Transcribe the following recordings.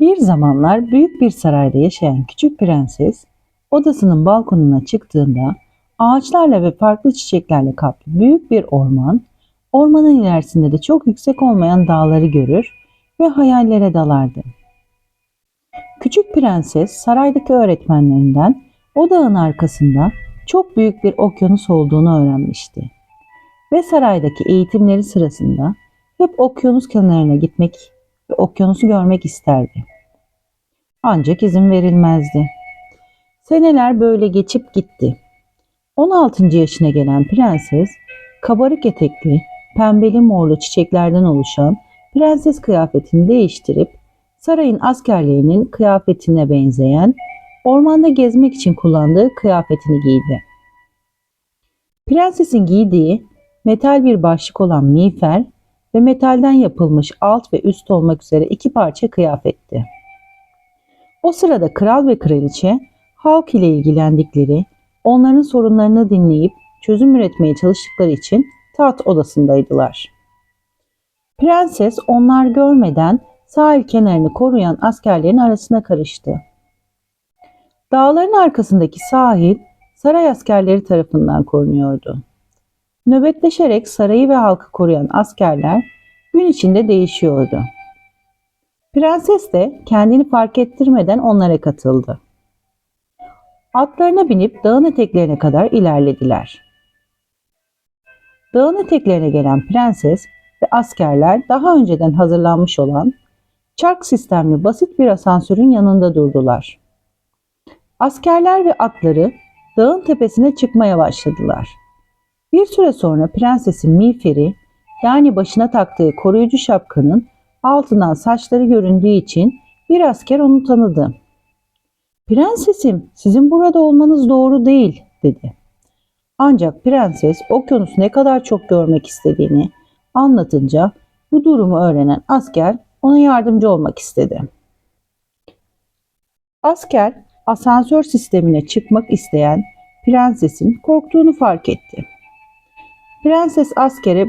Bir zamanlar büyük bir sarayda yaşayan küçük prenses odasının balkonuna çıktığında ağaçlarla ve farklı çiçeklerle kaplı büyük bir orman, ormanın ilerisinde de çok yüksek olmayan dağları görür ve hayallere dalardı. Küçük prenses saraydaki öğretmenlerinden o dağın arkasında çok büyük bir okyanus olduğunu öğrenmişti. Ve saraydaki eğitimleri sırasında hep okyanus kenarına gitmek ve okyanusu görmek isterdi. Ancak izin verilmezdi. Seneler böyle geçip gitti. 16. yaşına gelen prenses, kabarık etekli, pembeli morlu çiçeklerden oluşan prenses kıyafetini değiştirip sarayın askerlerinin kıyafetine benzeyen ormanda gezmek için kullandığı kıyafetini giydi. Prensesin giydiği metal bir başlık olan miğfer ve metalden yapılmış alt ve üst olmak üzere iki parça kıyafetti. O sırada kral ve kraliçe halk ile ilgilendikleri, onların sorunlarını dinleyip çözüm üretmeye çalıştıkları için taht odasındaydılar. Prenses onlar görmeden sahil kenarını koruyan askerlerin arasına karıştı. Dağların arkasındaki sahil saray askerleri tarafından korunuyordu. Nöbetleşerek sarayı ve halkı koruyan askerler gün içinde değişiyordu. Prenses de kendini fark ettirmeden onlara katıldı. Atlarına binip dağın eteklerine kadar ilerlediler. Dağın eteklerine gelen prenses ve askerler daha önceden hazırlanmış olan çark sistemli basit bir asansörün yanında durdular. Askerler ve atları dağın tepesine çıkmaya başladılar. Bir süre sonra prensesin miğferi yani başına taktığı koruyucu şapkanın altından saçları göründüğü için bir asker onu tanıdı. Prensesim sizin burada olmanız doğru değil dedi. Ancak prenses okyanusu ne kadar çok görmek istediğini anlatınca bu durumu öğrenen asker ona yardımcı olmak istedi. Asker asansör sistemine çıkmak isteyen prensesin korktuğunu fark etti. Prenses askere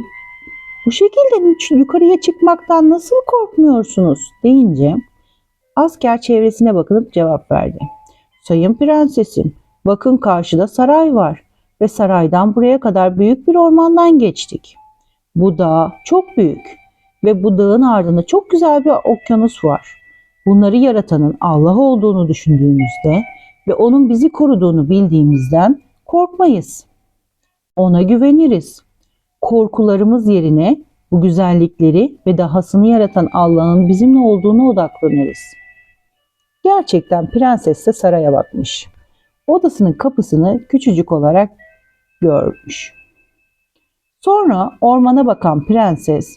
bu şekilde yukarıya çıkmaktan nasıl korkmuyorsunuz deyince asker çevresine bakınıp cevap verdi. Sayın prensesim bakın karşıda saray var ve saraydan buraya kadar büyük bir ormandan geçtik. Bu dağ çok büyük ve bu dağın ardında çok güzel bir okyanus var. Bunları yaratanın Allah olduğunu düşündüğümüzde ve onun bizi koruduğunu bildiğimizden korkmayız. Ona güveniriz. Korkularımız yerine bu güzellikleri ve dahasını yaratan Allah'ın bizimle olduğunu odaklanırız. Gerçekten prenses de saraya bakmış. Odasının kapısını küçücük olarak görmüş. Sonra ormana bakan prenses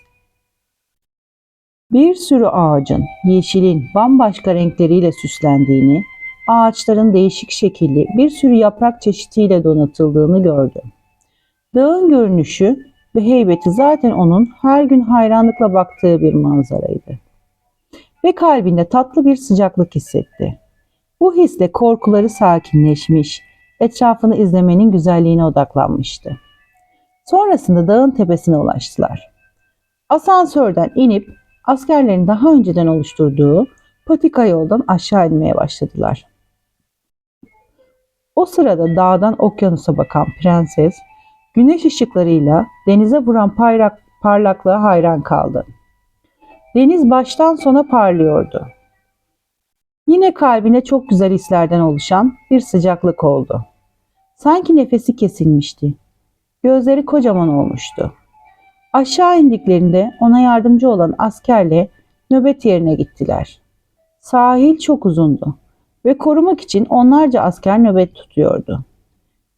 bir sürü ağacın, yeşilin bambaşka renkleriyle süslendiğini, ağaçların değişik şekilli bir sürü yaprak çeşitiyle donatıldığını gördü. Dağın görünüşü ve heybeti zaten onun her gün hayranlıkla baktığı bir manzaraydı. Ve kalbinde tatlı bir sıcaklık hissetti. Bu hisle korkuları sakinleşmiş, etrafını izlemenin güzelliğine odaklanmıştı. Sonrasında dağın tepesine ulaştılar. Asansörden inip askerlerin daha önceden oluşturduğu patika yoldan aşağı inmeye başladılar. O sırada dağdan okyanusa bakan prenses güneş ışıklarıyla denize vuran payrak, parlaklığa hayran kaldı. Deniz baştan sona parlıyordu. Yine kalbine çok güzel hislerden oluşan bir sıcaklık oldu. Sanki nefesi kesilmişti. Gözleri kocaman olmuştu. Aşağı indiklerinde ona yardımcı olan askerle nöbet yerine gittiler. Sahil çok uzundu ve korumak için onlarca asker nöbet tutuyordu.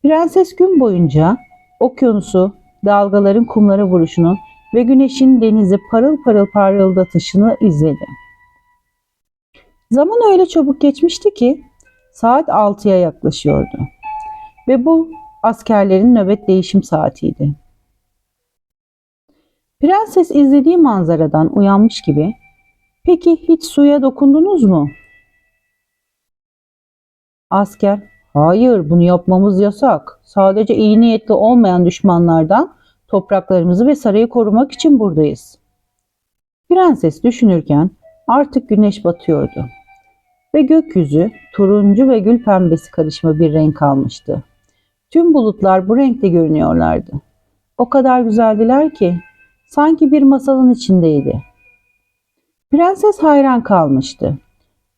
Prenses gün boyunca okyanusu, dalgaların kumlara vuruşunu ve güneşin denizi parıl parıl parıldatışını izledi. Zaman öyle çabuk geçmişti ki saat 6'ya yaklaşıyordu. Ve bu askerlerin nöbet değişim saatiydi. Prenses izlediği manzaradan uyanmış gibi "Peki hiç suya dokundunuz mu?" Asker "Hayır, bunu yapmamız yasak. Sadece iyi niyetli olmayan düşmanlardan topraklarımızı ve sarayı korumak için buradayız." Prenses düşünürken Artık güneş batıyordu ve gökyüzü turuncu ve gül pembesi karışımı bir renk almıştı. Tüm bulutlar bu renkte görünüyorlardı. O kadar güzeldiler ki sanki bir masalın içindeydi. Prenses hayran kalmıştı.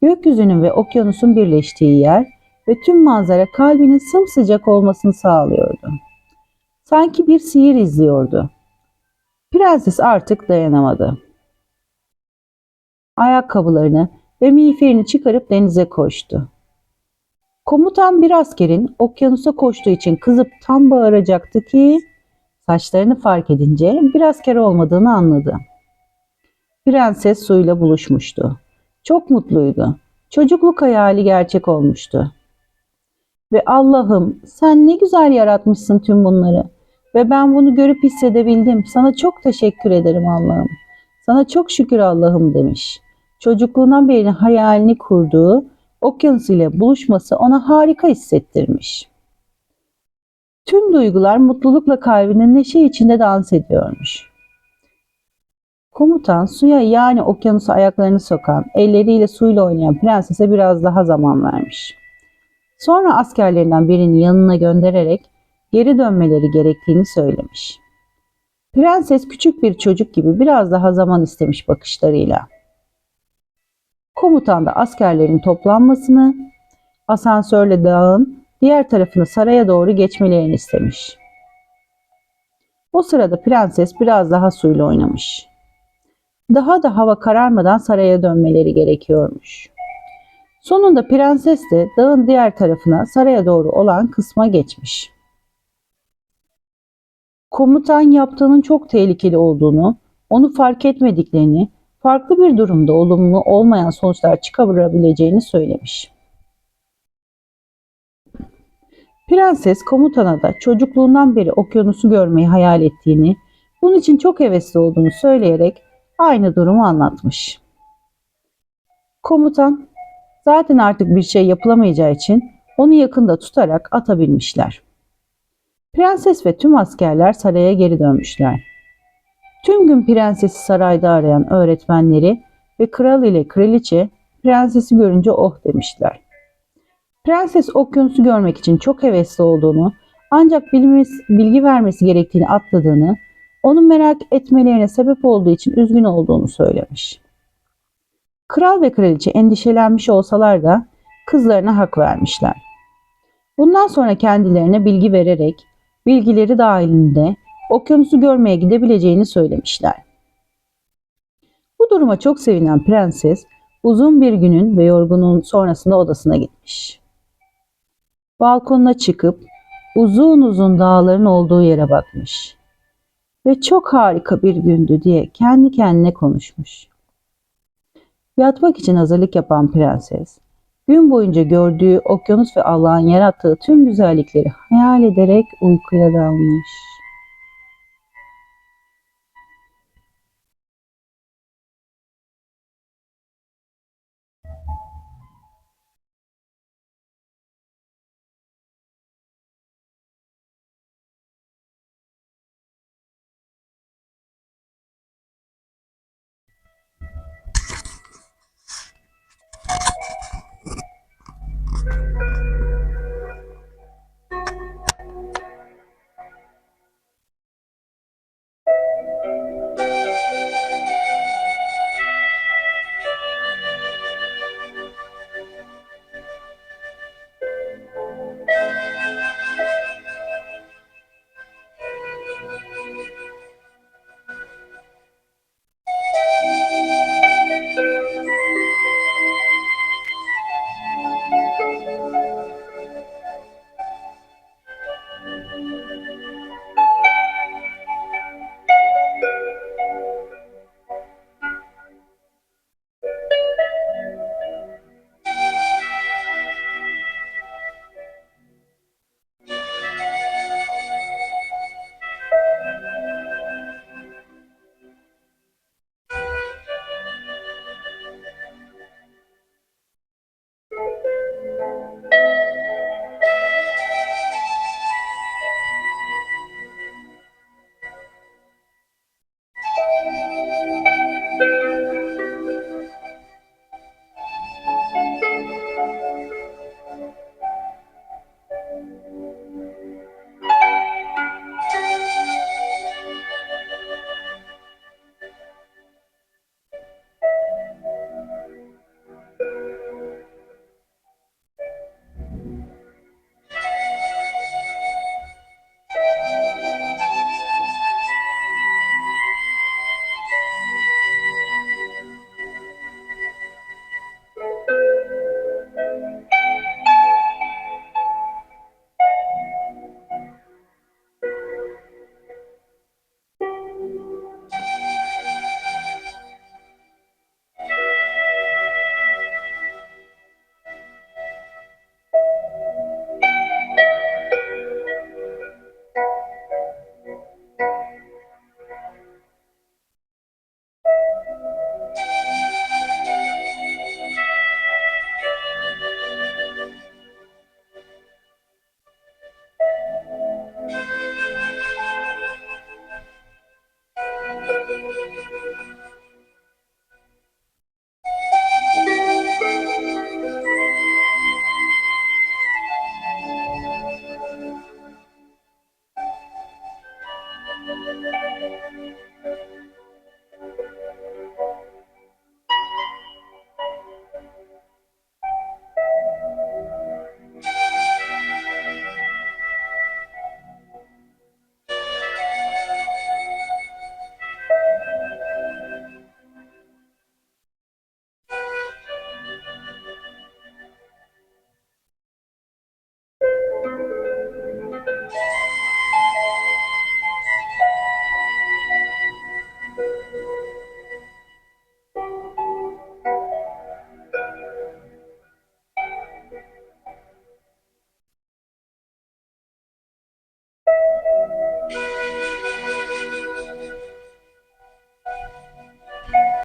Gökyüzünün ve okyanusun birleştiği yer ve tüm manzara kalbinin sımsıcak olmasını sağlıyordu. Sanki bir sihir izliyordu. Prenses artık dayanamadı. Ayakkabılarını ve miğferini çıkarıp denize koştu. Komutan bir askerin okyanusa koştuğu için kızıp tam bağıracaktı ki saçlarını fark edince bir asker olmadığını anladı. Prenses suyla buluşmuştu. Çok mutluydu. Çocukluk hayali gerçek olmuştu. Ve Allah'ım sen ne güzel yaratmışsın tüm bunları. Ve ben bunu görüp hissedebildim. Sana çok teşekkür ederim Allah'ım. Sana çok şükür Allah'ım demiş. Çocukluğundan beri hayalini kurduğu okyanus ile buluşması ona harika hissettirmiş. Tüm duygular mutlulukla kalbinin neşe içinde dans ediyormuş. Komutan suya yani okyanusa ayaklarını sokan, elleriyle suyla oynayan prensese biraz daha zaman vermiş. Sonra askerlerinden birini yanına göndererek geri dönmeleri gerektiğini söylemiş. Prenses küçük bir çocuk gibi biraz daha zaman istemiş bakışlarıyla. Komutan da askerlerin toplanmasını, asansörle dağın diğer tarafını saraya doğru geçmelerini istemiş. O sırada prenses biraz daha suyla oynamış. Daha da hava kararmadan saraya dönmeleri gerekiyormuş. Sonunda prenses de dağın diğer tarafına saraya doğru olan kısma geçmiş. Komutan yaptığının çok tehlikeli olduğunu, onu fark etmediklerini, farklı bir durumda olumlu olmayan sonuçlar çıkarabileceğini söylemiş. Prenses komutana da çocukluğundan beri okyanusu görmeyi hayal ettiğini, bunun için çok hevesli olduğunu söyleyerek aynı durumu anlatmış. Komutan zaten artık bir şey yapılamayacağı için onu yakında tutarak ata binmişler. Prenses ve tüm askerler saraya geri dönmüşler. Tüm gün prensesi sarayda arayan öğretmenleri ve kral ile kraliçe prensesi görünce oh demişler. Prenses okyanusu görmek için çok hevesli olduğunu ancak bilmesi, bilgi vermesi gerektiğini atladığını, onun merak etmelerine sebep olduğu için üzgün olduğunu söylemiş. Kral ve kraliçe endişelenmiş olsalar da kızlarına hak vermişler. Bundan sonra kendilerine bilgi vererek bilgileri dahilinde okyanusu görmeye gidebileceğini söylemişler. Bu duruma çok sevinen prenses uzun bir günün ve yorgunluğun sonrasında odasına gitmiş. Balkonuna çıkıp uzun uzun dağların olduğu yere bakmış. Ve çok harika bir gündü diye kendi kendine konuşmuş. Yatmak için hazırlık yapan prenses, gün boyunca gördüğü okyanus ve Allah'ın yarattığı tüm güzellikleri hayal ederek uykuya dalmış.